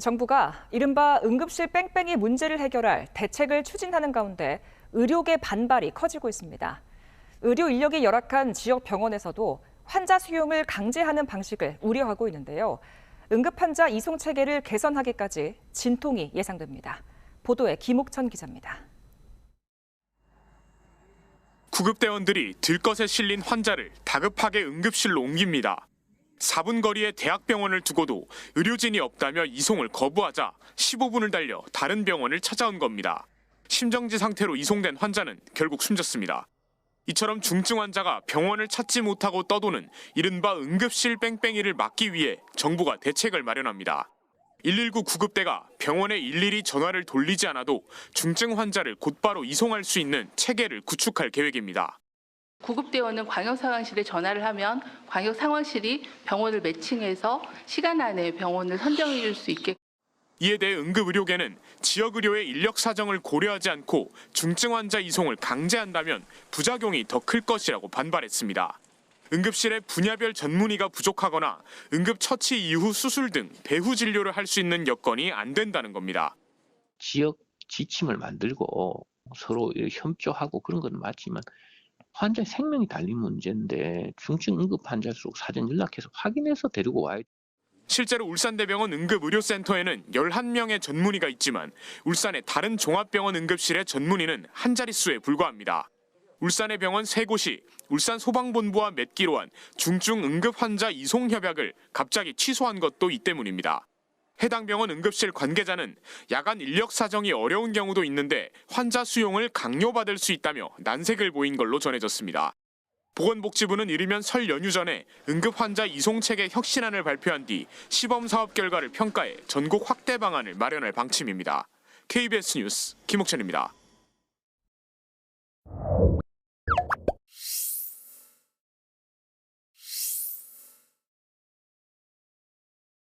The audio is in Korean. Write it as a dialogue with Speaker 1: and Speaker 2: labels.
Speaker 1: 정부가 이른바 응급실 뺑뺑이 문제를 해결할 대책을 추진하는 가운데 의료계 반발이 커지고 있습니다. 의료 인력이 열악한 지역 병원에서도 환자 수용을 강제하는 방식을 우려하고 있는데요. 응급 환자 이송 체계를 개선하기까지 진통이 예상됩니다. 보도에 김옥천 기자입니다.
Speaker 2: 구급대원들이 들것에 실린 환자를 다급하게 응급실로 옮깁니다. 4분 거리의 대학병원을 두고도 의료진이 없다며 이송을 거부하자 15분을 달려 다른 병원을 찾아온 겁니다. 심정지 상태로 이송된 환자는 결국 숨졌습니다. 이처럼 중증 환자가 병원을 찾지 못하고 떠도는 이른바 응급실 뺑뺑이를 막기 위해 정부가 대책을 마련합니다. 119 구급대가 병원에 일일이 전화를 돌리지 않아도 중증 환자를 곧바로 이송할 수 있는 체계를 구축할 계획입니다.
Speaker 3: 구급대원은 광역상황실에 전화를 하면 광역상황실이 병원을 매칭해서 시간 안에 병원을 선정해 줄 수 있게
Speaker 2: 이에 대해 응급의료계는 지역의료의 인력 사정을 고려하지 않고 중증 환자 이송을 강제한다면 부작용이 더 클 것이라고 반발했습니다. 응급실에 분야별 전문의가 부족하거나 응급 처치 이후 수술 등 배후 진료를 할 수 있는 여건이 안 된다는 겁니다.
Speaker 4: 지역 지침을 만들고 서로 협조하고 그런 건 맞지만 환자의 생명이 달린 문제인데 중증 응급 환자일수록 사전 연락해서 확인해서 데리고 와야
Speaker 2: 실제로 울산대병원 응급의료센터에는 11명의 전문의가 있지만 울산의 다른 종합병원 응급실의 전문의는 한 자릿수에 불과합니다. 울산의 병원 세 곳이 울산 소방본부와 맺기로 한 중증 응급 환자 이송 협약을 갑자기 취소한 것도 이 때문입니다. 해당 병원 응급실 관계자는 야간 인력 사정이 어려운 경우도 있는데 환자 수용을 강요받을 수 있다며 난색을 보인 걸로 전해졌습니다. 보건복지부는 이르면 설 연휴 전에 응급 환자 이송 체계 혁신안을 발표한 뒤 시범 사업 결과를 평가해 전국 확대 방안을 마련할 방침입니다. KBS 뉴스 김옥천입니다.